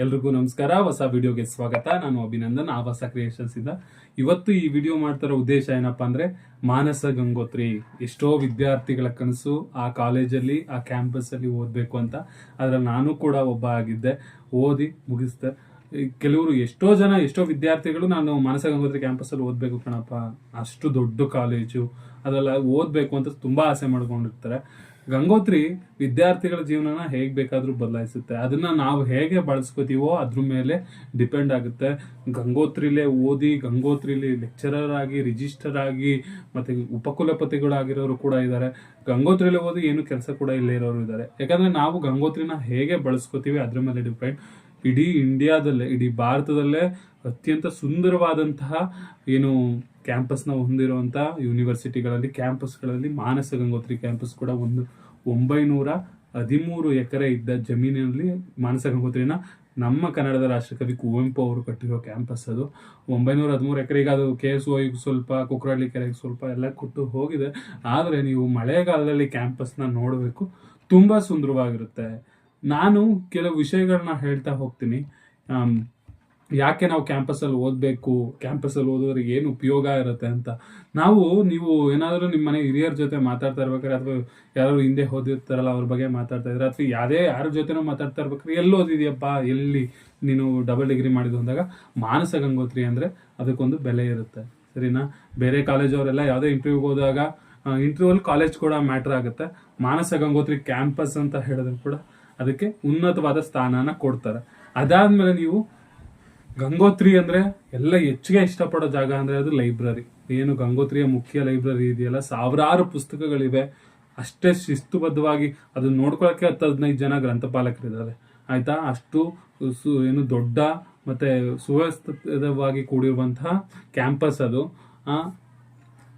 ಎಲ್ರಿಗೂ ನಮಸ್ಕಾರ. ಹೊಸ ವಿಡಿಯೋಗೆ ಸ್ವಾಗತ. ನಾನು ಅಭಿನಂದನ್, ಆವಾಸ ಕ್ರಿಯೇಷನ್ಸ್ ಇಂದ. ಇವತ್ತು ಈ ವಿಡಿಯೋ ಮಾಡ್ತಿರೋ ಉದ್ದೇಶ ಏನಪ್ಪಾ ಅಂದ್ರೆ ಮಾನಸ ಗಂಗೋತ್ರಿ. ಎಷ್ಟೋ ವಿದ್ಯಾರ್ಥಿಗಳ ಕನಸು ಆ ಕಾಲೇಜಲ್ಲಿ ಆ ಕ್ಯಾಂಪಸ್ ಅಲ್ಲಿ ಓದ್ಬೇಕು ಅಂತ. ಆದ್ರೆ ನಾನು ಕೂಡ ಒಬ್ಬ ಆಗಿದ್ದೆ. ಓದಿ ಮುಗಿಸ್ದೆ. ಕೆಲವರು ಎಷ್ಟೋ ಜನ, ಎಷ್ಟೋ ವಿದ್ಯಾರ್ಥಿಗಳು ನಾನು ಮಾನಸ ಗಂಗೋತ್ರಿ ಕ್ಯಾಂಪಸ್ ಅಲ್ಲಿ ಓದ್ಬೇಕು ಕಣಪ್ಪ. ಅಷ್ಟು ದೊಡ್ಡ ಕಾಲೇಜು ಅದೆಲ್ಲ ಓದ್ಬೇಕು ಅಂತ ತುಂಬಾ ಆಸೆ ಮಾಡ್ಕೊಂಡಿರ್ತಾರೆ. ಗಂಗೋತ್ರಿ ವಿದ್ಯಾರ್ಥಿಗಳ ಜೀವನನ ಹೇಗೆ ಬೇಕಾದರೂ ಬದಲಾಯಿಸುತ್ತೆ. ಅದನ್ನ ನಾವು ಹೇಗೆ ಬಳಸ್ಕೋತೀವೋ ಅದ್ರ ಮೇಲೆ ಡಿಪೆಂಡ್ ಆಗುತ್ತೆ. ಗಂಗೋತ್ರಿಲೇ ಓದಿ, ಗಂಗೋತ್ರಿಲಿ ಲೆಕ್ಚರರ್ ಆಗಿ, ರಿಜಿಸ್ಟರ್ ಆಗಿ, ಮತ್ತೆ ಉಪಕುಲಪತಿಗಳಾಗಿರೋರು ಕೂಡ ಇದ್ದಾರೆ ಗಂಗೋತ್ರಿಲಿ ಓದಿ ಏನು ಕೆಲಸ ಕೂಡ ಇಲ್ಲೇ ಇರೋರು ಇದ್ದಾರೆ ಯಾಕಂದ್ರೆ ನಾವು ಗಂಗೋತ್ರಿನ ಹೇಗೆ ಬಳಸ್ಕೋತೀವಿ ಅದ್ರ ಮೇಲೆ ಡಿಪೆಂಡ್. ಇಡೀ ಇಂಡಿಯಾದಲ್ಲೇ ಇಡೀ ಭಾರತದಲ್ಲೇ ಅತ್ಯಂತ ಸುಂದರವಾದಂತಹ ಏನು ಕ್ಯಾಂಪಸ್ನ ಹೊಂದಿರುವಂಥ ಯೂನಿವರ್ಸಿಟಿಗಳಲ್ಲಿ, ಕ್ಯಾಂಪಸ್ಗಳಲ್ಲಿ ಮಾನಸ ಗಂಗೋತ್ರಿ ಕ್ಯಾಂಪಸ್ ಕೂಡ ಒಂದು ಒಂಬೈನೂರ ಹದಿಮೂರು ಎಕರೆ ಇದ್ದ ಜಮೀನಿನಲ್ಲಿ ಮಾನಸ ಗಂಗೋತ್ರಿನ ನಮ್ಮ ಕನ್ನಡದ ರಾಷ್ಟ್ರಕವಿ ಕುವೆಂಪು ಅವರು ಕಟ್ಟಿರೋ ಕ್ಯಾಂಪಸ್ ಅದು. ಒಂಬೈನೂರ ಹದಿಮೂರು ಎಕರೆಗೆ ಅದು ಕೆ ಎಸ್ ಓಗೆ ಸ್ವಲ್ಪ, ಕುಕ್ರಳ್ಳಿ ಕೆರೆಗೆ ಸ್ವಲ್ಪ ಎಲ್ಲ ಕೊಟ್ಟು ಹೋಗಿದೆ. ಆದರೆ ನೀವು ಮಳೆಗಾಲದಲ್ಲಿ ಕ್ಯಾಂಪಸ್ನ ನೋಡಬೇಕು, ತುಂಬ ಸುಂದರವಾಗಿರುತ್ತೆ. ನಾನು ಕೆಲವು ವಿಷಯಗಳನ್ನ ಹೇಳ್ತಾ ಹೋಗ್ತೀನಿ. ಯಾಕೆ ನಾವು ಕ್ಯಾಂಪಸ್ಸಲ್ಲಿ ಓದಬೇಕು? ಕ್ಯಾಂಪಸ್ಸಲ್ಲಿ ಓದೋರಿಗೆ ಏನು ಉಪಯೋಗ ಇರುತ್ತೆ ಅಂತ. ನಾವು, ನೀವು ಏನಾದರೂ ನಿಮ್ಮ ಮನೆ ಹಿರಿಯರ ಜೊತೆ ಮಾತಾಡ್ತಾ ಇರ್ಬೇಕಾದ್ರೆ ಅಥವಾ ಯಾರು ಹಿಂದೆ ಓದಿರ್ತಾರಲ್ಲ ಅವ್ರ ಬಗ್ಗೆ ಮಾತಾಡ್ತಾ ಇದ್ರೆ, ಅಥವಾ ಯಾವುದೇ ಯಾರ ಜೊತೆನೂ ಮಾತಾಡ್ತಾ ಇರ್ಬೇಕಾದ್ರೆ, ಎಲ್ಲಿ ಓದಿದ್ಯಪ್ಪ? ಎಲ್ಲಿ ನೀನು ಡಬಲ್ ಡಿಗ್ರಿ ಮಾಡಿದ್ದು ಅಂದಾಗ, ಮಾನಸ ಗಂಗೋತ್ರಿ ಅಂದರೆ ಅದಕ್ಕೊಂದು ಬೆಲೆ ಇರುತ್ತೆ. ಸರಿನಾ? ಬೇರೆ ಕಾಲೇಜವರೆಲ್ಲ ಯಾವುದೇ ಇಂಟರ್ವ್ಯೂಗೆ ಹೋದಾಗ ಇಂಟರ್ವ್ಯೂಲ್ಲಿ ಕಾಲೇಜ್ ಕೂಡ ಮ್ಯಾಟ್ರ್ ಆಗುತ್ತೆ. ಮಾನಸ ಗಂಗೋತ್ರಿ ಕ್ಯಾಂಪಸ್ ಅಂತ ಹೇಳಿದ್ರು ಕೂಡ ಅದಕ್ಕೆ ಉನ್ನತವಾದ ಸ್ಥಾನನ ಕೊಡ್ತಾರೆ. ಅದಾದ್ಮೇಲೆ ನೀವು ಗಂಗೋತ್ರಿ ಅಂದ್ರೆ ಎಲ್ಲ ಹೆಚ್ಚಿಗೆ ಇಷ್ಟಪಡೋ ಜಾಗ ಅಂದ್ರೆ ಅದು ಲೈಬ್ರರಿ. ಏನು ಗಂಗೋತ್ರಿಯ ಮುಖ್ಯ ಲೈಬ್ರರಿ ಇದೆಯಲ್ಲ? ಸಾವಿರಾರು ಪುಸ್ತಕಗಳಿವೆ. ಅಷ್ಟೇ ಶಿಸ್ತುಬದ್ಧವಾಗಿ ಅದನ್ನ ನೋಡ್ಕೊಳಕ್ಕೆ ಹತ್ತು ಹದಿನೈದು ಜನ ಗ್ರಂಥಪಾಲಕರಿದ್ದಾರೆ. ಆಯ್ತಾ? ಅಷ್ಟು ಸು ಏನು ದೊಡ್ಡ ಮತ್ತೆ ಸುವ್ಯವಸ್ಥಿತವಾಗಿ ಕೂಡಿರುವಂತಹ ಕ್ಯಾಂಪಸ್ ಅದು. ಆ,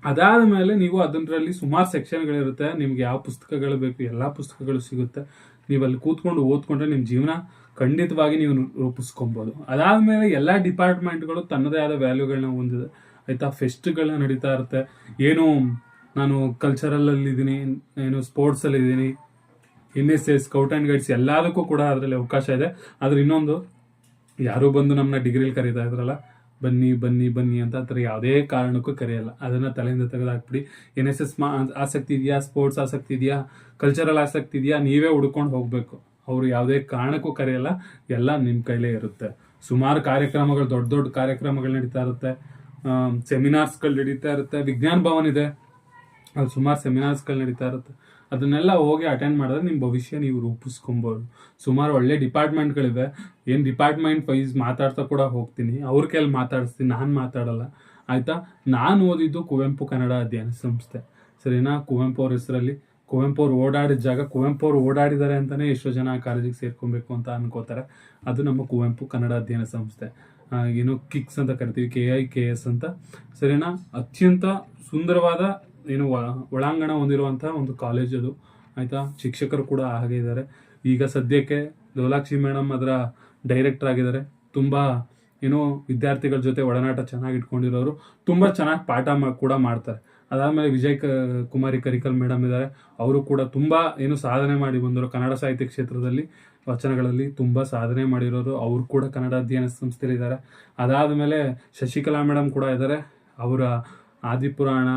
ಅದಾದ ಮೇಲೆ ನೀವು ಅದರಲ್ಲಿ ಸುಮಾರು ಸೆಕ್ಷನ್ಗಳಿರುತ್ತೆ. ನಿಮ್ಗೆ ಯಾವ ಪುಸ್ತಕಗಳು ಬೇಕು ಎಲ್ಲ ಪುಸ್ತಕಗಳು ಸಿಗುತ್ತೆ. ನೀವು ಅಲ್ಲಿ ಕೂತ್ಕೊಂಡು ಓದ್ಕೊಂಡ್ರೆ ನಿಮ್ಮ ಜೀವನ ಖಂಡಿತವಾಗಿ ನೀವು ರೂಪಿಸ್ಕೊಬೋದು. ಅದಾದಮೇಲೆ ಎಲ್ಲ ಡಿಪಾರ್ಟ್ಮೆಂಟ್ಗಳು ತನ್ನದೇ ಆದ ವ್ಯಾಲ್ಯೂಗಳನ್ನ ಹೊಂದಿದೆ. ಆಯಿತಾ? ಫೆಸ್ಟ್ಗಳನ್ನ ನಡೀತಾ ಇರುತ್ತೆ. ಏನು ನಾನು ಕಲ್ಚರಲ್ ಅಲ್ಲಿ ಇದ್ದೀನಿ ಏನು ಸ್ಪೋರ್ಟ್ಸ್ ಅಲ್ಲಿ ಇದ್ದೀನಿ N S S, scout and guides ಎಲ್ಲದಕ್ಕೂ ಕೂಡ ಅದರಲ್ಲಿ ಅವಕಾಶ ಇದೆ. ಆದರೆ ಇನ್ನೊಂದು, ಯಾರೂ ಬಂದು ನಮ್ಮನ್ನ ಡಿಗ್ರಿಲಿ ಕರೀತಾ ಇದ್ರಲ್ಲ, ಬನ್ನಿ ಬನ್ನಿ ಬನ್ನಿ ಅಂತ ಆ ಥರ ಯಾವುದೇ ಕಾರಣಕ್ಕೂ ಕರೆಯಲ್ಲ. ಅದನ್ನು ತಲೆಯಿಂದ ತೆಗೆದಾಕ್ಬಿಡಿ. ಎನ್ ಎಸ್ ಎಸ್ ಮಾ ಆಸಕ್ತಿ ಇದೆಯಾ? ಸ್ಪೋರ್ಟ್ಸ್ ಆಸಕ್ತಿ ಇದೆಯಾ? ಕಲ್ಚರಲ್ ಆಸಕ್ತಿ ಇದೆಯಾ? ನೀವೇ ಹುಡ್ಕೊಂಡು ಹೋಗ್ಬೇಕು. ಅವ್ರು ಯಾವುದೇ ಕಾರಣಕ್ಕೂ ಕರೆಯಲ್ಲ, ಎಲ್ಲ ನಿಮ್ಮ ಕೈಲೇ ಇರುತ್ತೆ. ಸುಮಾರು ಕಾರ್ಯಕ್ರಮಗಳು, ದೊಡ್ಡ ದೊಡ್ಡ ಕಾರ್ಯಕ್ರಮಗಳು ನಡೀತಾ ಇರುತ್ತೆ. ಸೆಮಿನಾರ್ಸ್ಗಳು ನಡೀತಾ ಇರುತ್ತೆ. ವಿಜ್ಞಾನ ಭವನ್ ಇದೆ. ಅಲ್ಲಿ ಸುಮಾರು ಸೆಮಿನಾರ್ಸ್ಗಳು ನಡೀತಾ ಇರುತ್ತೆ. ಅದನ್ನೆಲ್ಲ ಹೋಗಿ ಅಟೆಂಡ್ ಮಾಡಿದ್ರೆ ನಿಮ್ಮ ಭವಿಷ್ಯ ನೀವು ರೂಪಿಸ್ಕೊಬೋದು. ಸುಮಾರು ಒಳ್ಳೆ ಡಿಪಾರ್ಟ್ಮೆಂಟ್ಗಳಿವೆ ಏನು ಡಿಪಾರ್ಟ್ಮೆಂಟ್ ವೈಸ್ ಮಾತಾಡ್ತಾ ಕೂಡ ಹೋಗ್ತೀನಿ. ಅವ್ರ ಕೈಲಿ ಮಾತಾಡಿಸ್ತೀನಿ. ನಾನು ಮಾತಾಡಲ್ಲ. ಆಯಿತಾ? ನಾನು ಓದಿದ್ದು ಕುವೆಂಪು ಕನ್ನಡ ಅಧ್ಯಯನ ಸಂಸ್ಥೆ. ಸರಿನಾ? ಕುವೆಂಪು ಅವ್ರ ಹೆಸರಲ್ಲಿ ಕುವೆಂಪು ಅವ್ರು ಓಡಾಡಿದ ಜಾಗ ಕುವೆಂಪು ಅವ್ರು ಓಡಾಡಿದ್ದಾರೆ ಅಂತಾನೆ ಎಷ್ಟೋ ಜನ ಕಾಲೇಜಿಗೆ ಸೇರ್ಕೊಬೇಕು ಅಂತ ಅನ್ಕೋತಾರೆ. ಅದು ನಮ್ಮ ಕುವೆಂಪು ಕನ್ನಡ ಅಧ್ಯಯನ ಸಂಸ್ಥೆ. ಏನು ಕಿಕ್ಸ್ ಅಂತ ಕರಿತೀವಿ ಕೆ ಐ ಕೆ ಎಸ್ ಅಂತ. ಸರಿನಾ? ಅತ್ಯಂತ ಸುಂದರವಾದ ಏನು ಒಳಾಂಗಣ ಹೊಂದಿರುವಂತಹ ಒಂದು ಕಾಲೇಜ್ ಅದು. ಆಯ್ತಾ? ಶಿಕ್ಷಕರು ಕೂಡ ಹಾಗೆ ಇದ್ದಾರೆ. ಈಗ ಸದ್ಯಕ್ಕೆ ಲೋಲಾಕ್ಷಿ ಮೇಡಮ್ ಅದರ ಡೈರೆಕ್ಟರ್ ಆಗಿದ್ದಾರೆ. ತುಂಬಾ ಏನೋ ವಿದ್ಯಾರ್ಥಿಗಳ ಜೊತೆ ಒಡನಾಟ ಚೆನ್ನಾಗಿ ಇಟ್ಕೊಂಡಿರೋರು. ತುಂಬಾ ಚೆನ್ನಾಗಿ ಪಾಠ ಕೂಡ ಮಾಡ್ತಾರೆ. ಅದಾದ್ಮೇಲೆ ವಿಜಯ್ ಕುಮಾರಿ ಕರಿಕಲ್ ಮೇಡಮ್ ಇದ್ದಾರೆ. ಅವರು ಕೂಡ ತುಂಬಾ ಏನು ಸಾಧನೆ ಮಾಡಿ ಬಂದರು. ಕನ್ನಡ ಸಾಹಿತ್ಯ ಕ್ಷೇತ್ರದಲ್ಲಿ, ವಚನಗಳಲ್ಲಿ ತುಂಬಾ ಸಾಧನೆ ಮಾಡಿರೋರು ಅವರು ಕೂಡ ಕನ್ನಡ ಅಧ್ಯಯನ ಸಂಸ್ಥೆಯಲ್ಲಿ ಇದ್ದಾರೆ. ಅದಾದ್ಮೇಲೆ ಶಶಿಕಲಾ ಮೇಡಮ್ ಕೂಡ ಇದ್ದಾರೆ. ಅವರ ಆದಿಪುರಾಣ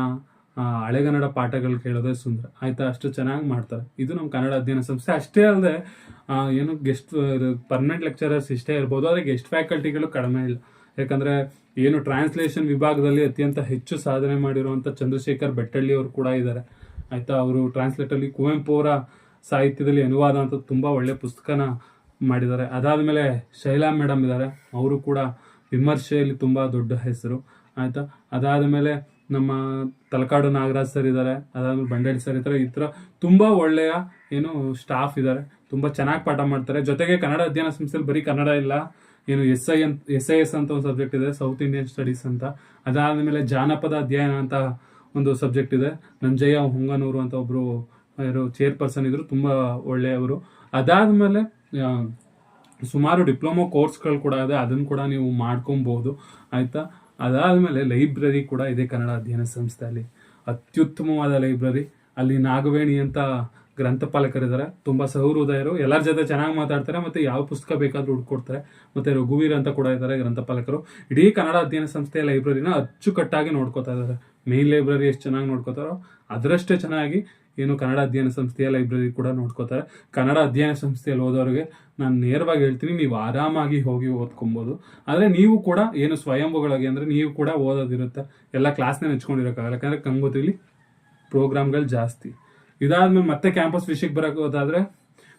ಹಳೆಗನ್ನಡ ಪಾಠಗಳು ಕೇಳೋದೇ ಸುಂದರ. ಆಯಿತಾ? ಅಷ್ಟು ಚೆನ್ನಾಗಿ ಮಾಡ್ತಾರೆ. ಇದು ನಮ್ಮ ಕನ್ನಡ ಅಧ್ಯಯನ ಸಂಸ್ಥೆ. ಅಷ್ಟೇ ಅಲ್ಲದೆ ಏನು ಗೆಸ್ಟ್, ಪರ್ಮನೆಂಟ್ ಲೆಕ್ಚರರ್ಸ್ ಇಷ್ಟೇ ಇರ್ಬೋದು. ಆದರೆ ಗೆಸ್ಟ್ ಫ್ಯಾಕಲ್ಟಿಗಳು ಕಡಿಮೆ ಇಲ್ಲ. ಯಾಕಂದ್ರೆ ಏನು ಟ್ರಾನ್ಸ್ಲೇಷನ್ ವಿಭಾಗದಲ್ಲಿ ಅತ್ಯಂತ ಹೆಚ್ಚು ಸಾಧನೆ ಮಾಡಿರುವಂಥ ಚಂದ್ರಶೇಖರ್ ಬೆಟ್ಟಳ್ಳಿ ಅವರು ಕೂಡ ಇದ್ದಾರೆ ಆಯ್ತಾ, ಅವರು ಟ್ರಾನ್ಸ್ಲೇಟಲ್ಲಿ ಕುವೆಂಪು ಅವರ ಸಾಹಿತ್ಯದಲ್ಲಿ ಅನುವಾದ ಅಂತ ತುಂಬಾ ಒಳ್ಳೆ ಪುಸ್ತಕನ ಮಾಡಿದ್ದಾರೆ. ಅದಾದ್ಮೇಲೆ ಶೈಲಾ ಮೇಡಮ್ ಇದ್ದಾರೆ ಅವರು ಕೂಡ ವಿಮರ್ಶೆಯಲ್ಲಿ ತುಂಬಾ ದೊಡ್ಡ ಹೆಸರು. ಆಯ್ತಾ, ಅದಾದ್ಮೇಲೆ ನಮ್ಮ ತಲಕಾಡು ನಾಗರಾಜ್ ಸರ್ ಇದ್ದಾರೆ ಅದಾದ್ಮೇಲೆ ಬಂಡೇಳಿ ಸರ್ ಇದ್ದಾರೆ ಈ ಥರ ತುಂಬಾ ಒಳ್ಳೆಯ ಏನು ಸ್ಟಾಫ್ ಇದ್ದಾರೆ ತುಂಬಾ ಚೆನ್ನಾಗಿ ಪಾಠ ಮಾಡ್ತಾರೆ. ಜೊತೆಗೆ ಕನ್ನಡ ಅಧ್ಯಯನ ಸಂಸ್ಥೆಯಲ್ಲಿ ಬರೀ ಕನ್ನಡ ಇಲ್ಲ. ಏನು ಎಸ್ ಐ ಅಂತ ಎಸ್ ಐ ಎಸ್ ಅಂತ ಒಂದು ಸಬ್ಜೆಕ್ಟ್ ಇದೆ ಸೌತ್ ಇಂಡಿಯನ್ ಸ್ಟಡೀಸ್ ಅಂತ. ಅದಾದ ಮೇಲೆ ಜಾನಪದ ಅಧ್ಯಯನ ಅಂತ ಒಂದು ಸಬ್ಜೆಕ್ಟ್ ಇದೆ. ನಂಜಯ್ಯ ಹುಂಗನೂರು ಅಂತ ಒಬ್ಬರು ಯಾರು ಚೇರ್ಪರ್ಸನ್ ಇದ್ರು, ತುಂಬ ಒಳ್ಳೆಯವರು. ಅದಾದ ಮೇಲೆ ಸುಮಾರು ಡಿಪ್ಲೊಮೊ ಕೋರ್ಸ್ಗಳು ಕೂಡ ಇದೆ. ಅದನ್ನು ಕೂಡ ನೀವು ಮಾಡ್ಕೊಬೋದು. ಆಯಿತಾ? ಅದಾದಮೇಲೆ ಲೈಬ್ರರಿ ಕೂಡ ಇದೆ ಕನ್ನಡ ಅಧ್ಯಯನ ಸಂಸ್ಥೆಯಲ್ಲಿ. ಅತ್ಯುತ್ತಮವಾದ ಲೈಬ್ರರಿ ಅಲ್ಲಿ ನಾಗವೇಣಿ ಅಂತ ಗ್ರಂಥಪಾಲಕರಿದ್ದಾರೆ ತುಂಬಾ ಸಹೃದಯರು ಎಲ್ಲರ ಜೊತೆ ಚೆನ್ನಾಗಿ ಮಾತಾಡ್ತಾರೆ ಮತ್ತೆ ಯಾವ ಪುಸ್ತಕ ಬೇಕಾದ್ರೂ ಹುಡ್ಕೊಡ್ತಾರೆ. ಮತ್ತೆ ರಘುವೀರ್ ಅಂತ ಕೂಡ ಇದ್ದಾರೆ ಗ್ರಂಥಪಾಲಕರು. ಇಡೀ ಕನ್ನಡ ಅಧ್ಯಯನ ಸಂಸ್ಥೆಯ ಲೈಬ್ರರಿನ ಅಚ್ಚುಕಟ್ಟಾಗಿ ನೋಡ್ಕೋತಾ ಇದ್ದಾರೆ ಮೇನ್ ಲೈಬ್ರರಿ ಎಷ್ಟು ಚೆನ್ನಾಗಿ ನೋಡ್ಕೋತಾರೋ ಅದರಷ್ಟೇ ಚೆನ್ನಾಗಿ ಏನು ಕನ್ನಡ ಅಧ್ಯಯನ ಸಂಸ್ಥೆಯ ಲೈಬ್ರರಿ ಕೂಡ ನೋಡ್ಕೋತಾರೆ. ಕನ್ನಡ ಅಧ್ಯಯನ ಸಂಸ್ಥೆಯಲ್ಲಿ ಓದೋರಿಗೆ ನಾನು ನೇರವಾಗಿ ಹೇಳ್ತೀನಿ, ನೀವು ಆರಾಮಾಗಿ ಹೋಗಿ ಓದ್ಕೊಬೋದು. ಆದರೆ ನೀವು ಕೂಡ ಏನು ಸ್ವಯಂಭುಗಳಾಗಿ ಅಂದರೆ ನೀವು ಕೂಡ ಓದೋದಿರುತ್ತೆ. ಎಲ್ಲ ಕ್ಲಾಸ್ನೇ ನೆಚ್ಕೊಂಡಿರೋಕ್ಕಾಗಲ್ಲ ಯಾಕಂದರೆ ಗಂಗೋತ್ರಿಲಿ ಪ್ರೋಗ್ರಾಮ್ಗಳು ಜಾಸ್ತಿ. ಇದಾದ್ಮೇಲೆ ಮತ್ತೆ ಕ್ಯಾಂಪಸ್ ವಿಷಯಕ್ಕೆ ಬರಕ್ಕೆ ಹೋದಾದ್ರೆ,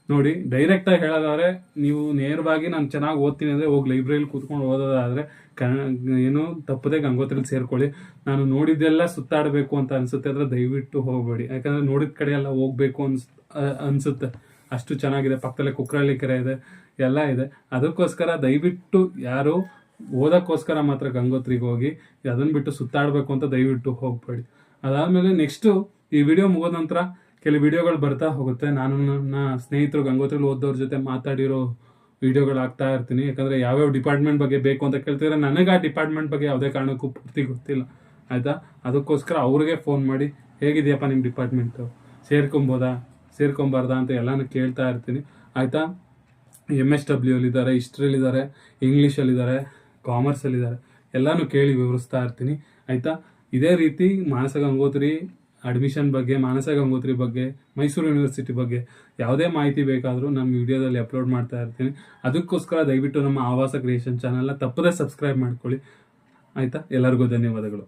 ನೋಡಿ ಡೈರೆಕ್ಟ್ ಆಗಿ ಹೇಳೋದಾದ್ರೆ, ನೀವು ನೇರವಾಗಿ ನಾನು ಚೆನ್ನಾಗಿ ಓದ್ತೀನಿ ಅಂದ್ರೆ ಹೋಗಿ ಲೈಬ್ರರಿಲಿ ಕೂತ್ಕೊಂಡು ಓದೋದಾದ್ರೆ ಕನ್ನಡ ಏನು ತಪ್ಪದೆ ಗಂಗೋತ್ರಿಲಿ ಸೇರ್ಕೊಳ್ಳಿ. ನಾನು ನೋಡಿದ್ದೆಲ್ಲ ಸುತ್ತಾಡಬೇಕು ಅಂತ ಅನ್ಸುತ್ತೆ ಅಂದ್ರೆ ದಯವಿಟ್ಟು ಹೋಗಬೇಡಿ. ಯಾಕಂದ್ರೆ ನೋಡಿದ ಕಡೆ ಎಲ್ಲ ಹೋಗ್ಬೇಕು ಅನ್ಸ್ ಅನ್ಸುತ್ತೆ. ಅಷ್ಟು ಚೆನ್ನಾಗಿದೆ, ಪಕ್ಕದಲ್ಲೇ ಕುಕ್ರಳ್ಳಿ ಕೆರೆ ಇದೆ, ಎಲ್ಲ ಇದೆ. ಅದಕ್ಕೋಸ್ಕರ ದಯವಿಟ್ಟು ಯಾರು ಓದೋಕ್ಕೋಸ್ಕರ ಮಾತ್ರ ಗಂಗೋತ್ರಿಗೆ ಹೋಗಿ ಅದನ್ನ ಬಿಟ್ಟು ಸುತ್ತಾಡಬೇಕು ಅಂತ ದಯವಿಟ್ಟು ಹೋಗಬೇಡಿ. ಅದಾದಮೇಲೆ ನೆಕ್ಸ್ಟ್ ಈ ವಿಡಿಯೋ ಮುಗಿದ ನಂತರ ಕೆಲವು ವಿಡಿಯೋಗಳು ಬರ್ತಾ ಹೋಗುತ್ತೆ. ನಾನು ನನ್ನ ಸ್ನೇಹಿತರು ಗಂಗೋತ್ರಿಲಿ ಓದೋರ ಜೊತೆ ಮಾತಾಡಿರೋ ವಿಡಿಯೋಗಳು ಆಗ್ತಾ ಇರ್ತೀನಿ. ಯಾಕಂದ್ರೆ ಯಾವ್ಯಾವ ಡಿಪಾರ್ಟ್ಮೆಂಟ್ ಬಗ್ಗೆ ಬೇಕು ಅಂತ ಕೇಳ್ತಿದ್ರೆ ನನಗೆ ಆ ಡಿಪಾರ್ಟ್ಮೆಂಟ್ ಬಗ್ಗೆ ಯಾವುದೇ ಕಾರಣಕ್ಕೂ ಪೂರ್ತಿ ಗೊತ್ತಿಲ್ಲ. ಆಯ್ತಾ? ಅದಕ್ಕೋಸ್ಕರ ಅವ್ರಿಗೆ ಫೋನ್ ಮಾಡಿ, ಹೇಗಿದೆಯಪ್ಪ ನಿಮ್ಮ ಡಿಪಾರ್ಟ್ಮೆಂಟು? ಸೇರ್ಕೊಬೋದಾ? ಸೇರ್ಕೊಂಬಾರ್ದಾ? ಅಂತ ಎಲ್ಲಾನು ಕೇಳ್ತಾ ಇರ್ತೀನಿ. ಆಯ್ತಾ? ಎಂ ಎಸ್ ಡಬ್ಲ್ಯೂ ಅಲ್ಲಿದ್ದಾರೆ ಕಾಮರ್ಸ್ ಇಂಗ್ಲೀಷಲ್ಲಿದ್ದಾರೆ, ಕಾಮರ್ಸಲ್ಲಿದ್ದಾರೆ. ಎಲ್ಲಾನು ಕೇಳಿ ವಿವರಿಸ್ತಾ ಇರ್ತೀನಿ. ಆಯ್ತಾ? ಇದೇ ರೀತಿ ಮಾನಸ ಗಂಗೋತ್ರಿ ಅಡ್ಮಿಷನ್ ಬಗ್ಗೆ ಮಾನಸ ಗಂಗೋತ್ರಿ ಬಗ್ಗೆ ಮೈಸೂರು ಯೂನಿವರ್ಸಿಟಿ ಬಗ್ಗೆ ಯಾವುದೇ ಮಾಹಿತಿ ಬೇಕಾದರೂ ನಮ್ಮ ವಿಡಿಯೋದಲ್ಲಿ ಅಪ್ಲೋಡ್ ಮಾಡ್ತಾ ಇರ್ತೀನಿ. ಅದಕ್ಕೋಸ್ಕರ ದಯವಿಟ್ಟು ನಮ್ಮ ಆವಾಸ ಕ್ರಿಯೇಷನ್ ಚಾನಲ್ನ ತಪ್ಪದೇ ಸಬ್ಸ್ಕ್ರೈಬ್ ಮಾಡ್ಕೊಳ್ಳಿ. ಆಯಿತಾ? ಎಲ್ಲರಿಗೂ ಧನ್ಯವಾದಗಳು.